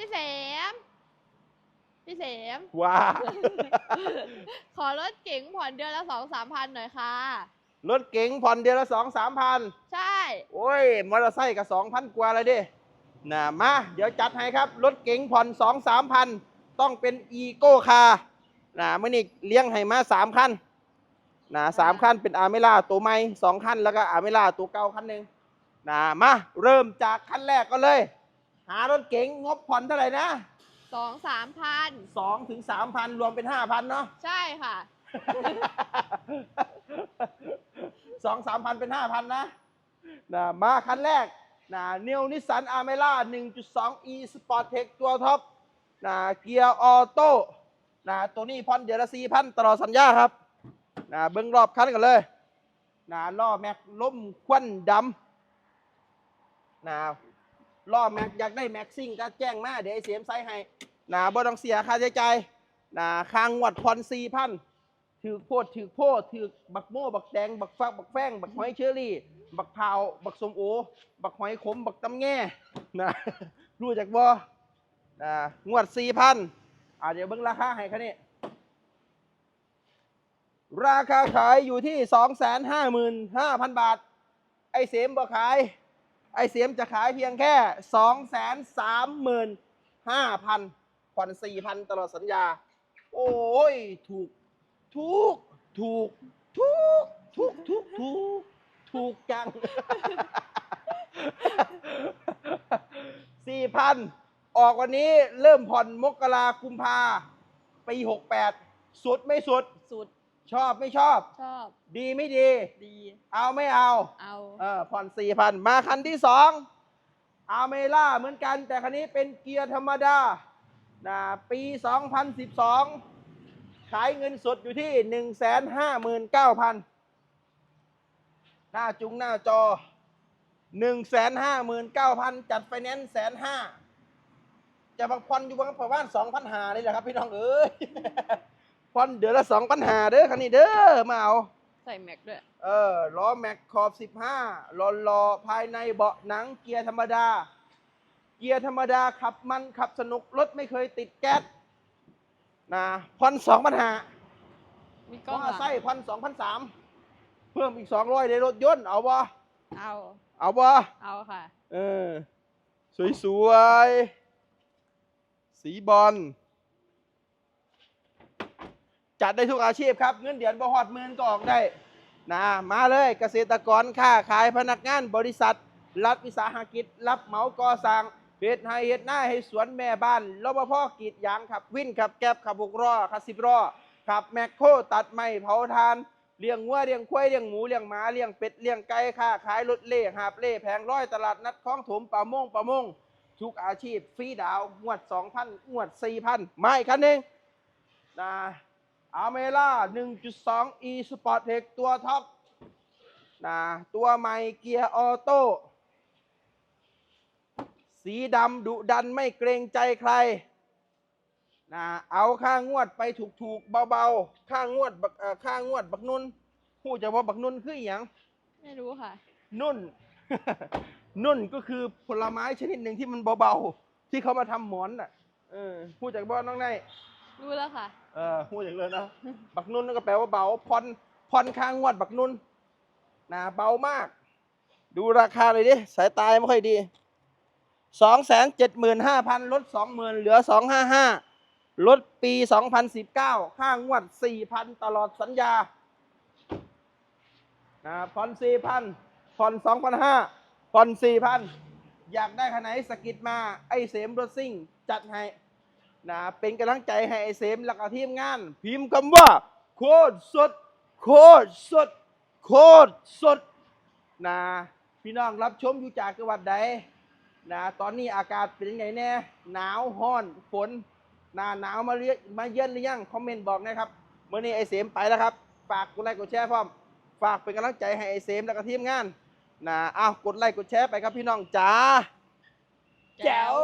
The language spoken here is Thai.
พี่เสม พี่เสมว้าขอรถเก๋งผ่อนเดือนละสองสามพันหน่อยค่ะ รถเก๋งผ่อนเดือนละสองสามพันใช่ โอ้ยมอเตอร์ไซค์ก็สองพันกว่าเลยดินะมาเดี๋ยวจัดให้ครับ รถเก๋งผ่อนสองสามพันต้องเป็นอีโก้คาร์นะมื่อนี้เลี้ยงให้มาสามคันนะสามคันเป็นอาเมล่าตัวใหม่สองคันแล้วก็อาเมล่าตัวเก่าคันหนึ่งนะมาเริ่มจากคันแรกก็เลย หารถเก๋งงบผ่อนเท่าไหร่นะสองสามพันสองถึงสามพันรวมเป็นห้าพันเนาะใช่ค่ะ สองสามพันเป็นห้าพันนะนะมาคันแรกนะนิวนิสสันอาร์เมล่า1.2 e Sport Tech ตัวท็อปนะเกียร์ออโต้นะตัวนี้พอนเดือนละสี่พันตลอดสัญญาครับนะเบิ้งรอบคันกันเลยนะล้อแม็กล้มควันดำนะ ล้อแม็กอยากได้แม็กซิ่งก็แจ้งมาเดี๋ยวไอเสียมไซส์ให้นะบ่ต้องเสียค่าใช้จ่ายนะคางงวดพอนสี่พันถือโพดถือโพดถือบักโม่บักแดง บักฟักบักแฟงบักหอยเชอรี่ บักพร้าบักสมโอ บักหอยขม บักตำแง่นะรู้จักบ่นะงวดสี่พันอ่าเดี๋ยวเบิ่งราคาให้คันนี้ราคาขายอยู่ที่สองแสนห้าหมื่นห้าพันบาท ไอเสมบ่ขาย ไอเสียมจะขายเพียงแค่สองแสนสามหมื่นห้าพันผ่อนสี่พันตลอดสัญญา โอ้ย ถูก ถูก ถูก ถูก ถูก ถูก ถูก ถูกจังสี่พันออกวันนี้เริ่มผ่อนมกราคุมภาปีหกแปดสุดไม่สุด สุด ชอบไม่ชอบ ชอบ ดีไม่ดี ดี เอาไม่เอา เอาเออผ่อนสี่พันมาคันที่สองอาเมล่าเหมือนกัน แต่คันนี้เป็นเกียร์ธรรมดานะปี 2012 ขายเงินสดอยู่ที่ 159,000 หน้าจุงหน้าจอ 159,000 จัดไฟแนนซ์แสนห้าจะบังผ่อนอยู่บางประมาณ2,000หาเลยแหละครับพี่น้องเอ้ย ผ่อนเดือนละ2,000หาเด้อคันนี้เด้อมาเอา ใส่แม็กด้วย เออล้อแม็กขอบ15หล่อหลอภายในเบาะหนังเกียร์ธรรมดา เกียร์ธรรมดาขับมันขับสนุกรถไม่เคยติดแก๊สนะพันสองพันหามีกก็ล้องหลังไส้พันสองพันสามเพิ่มอีกสองร้อยในรถยนต์เอาบ่เอา เอาบ่เอาค่ะ เออ สวยๆ สีบอล จัดได้ทุกอาชีพครับ เงินเดือนบ่ฮอดหมื่นก็ออกได้นะมาเลยเกษตรกรค้าขายพนักงานบริษัท รัฐวิสาหกิจ รับเหมาก่อสร้างเฮ็ดให้เฮ็ดหน้าให้สวนแม่บ้านรปภกรีดยางขับวินขับแก๊บขับหกล้อขับสิบล้อขับแมคโครตัดไม้เผาทานเลี้ยงวัวเลี้ยงควายเลี้ยงหมูเลี้ยงหมาเลี้ยงเป็ดเลี้ยงไก่ค้าขายรถเล่หาบเล่แผงร้อยตลาดนัดคลองถมป่ามงป่ามงทุกอาชีพฟรีดาวงวด2,000งวด4,000มาอีกคันหนึ่งนะ อาเมล่า 1.2 e Sport Tech ตัวท็อปนะตัวใหม่เกียร์ออโต้ สีดำดุดันไม่เกรงใจใครนะเอาค่างวดไปถูกๆ เบาๆ ค่างวดบักเอ่อค่างวดบักนุ่นพูดจะว่าบักนุ่นคืออหย่างไม่รู้ค่ะ นุ่น นุ่นก็คือผลไม้ชนิดหนึ่งที่มันเบาๆ ที่เขามาทำหมอนน่ะเออพูดจากบ้านน้องในาย รู้แล้วค่ะ เออพูดอย่างเลยนะ บักนุ่นนั่นก็แปลว่าเบาผ่อนผ่อนค้างงวดบักนุ่นนะเบามาก ดูราคาเลยดิ สายตาไม่ค่อยดีสองแสนเจ็ดหมื่นห้าพันลดสองหมื่นเหลือสองห้าห้าลดปีสองพันสิบเก้าค่างวดสี่พันตลอดสัญญานะผ่อนสี่พันผ่อนสองพันห้าผ่อนสี่พันอยากได้ขนาดสกิดมา ไอเสมรถซิ่ง จัดให้ นะเป็นกำลังใจให้ไอเสมแล้วก็ทีมงาน พิมพ์คำว่า โคตรสด โคตรสด โคตรสดนะพี่น้องรับชมอยู่จากจังหวัดใดนะตอนนี้อากาศเป็นยังไงแน่หนาวห้อนฝนหนาหนาวมาเรียมาเยือนหรือยังคอมเมนต์บอกนะครับเมื่อนี้ไอเสมไปแล้วครับ ฝากกดไลค์กดแชร์พร้อม ฝากเป็นกำลังใจให้ไอเซมแล้วก็ทีมงานนะอ้าวกดไลค์กดแชร์ไปครับพี่น้องจ๋าแจ๋ว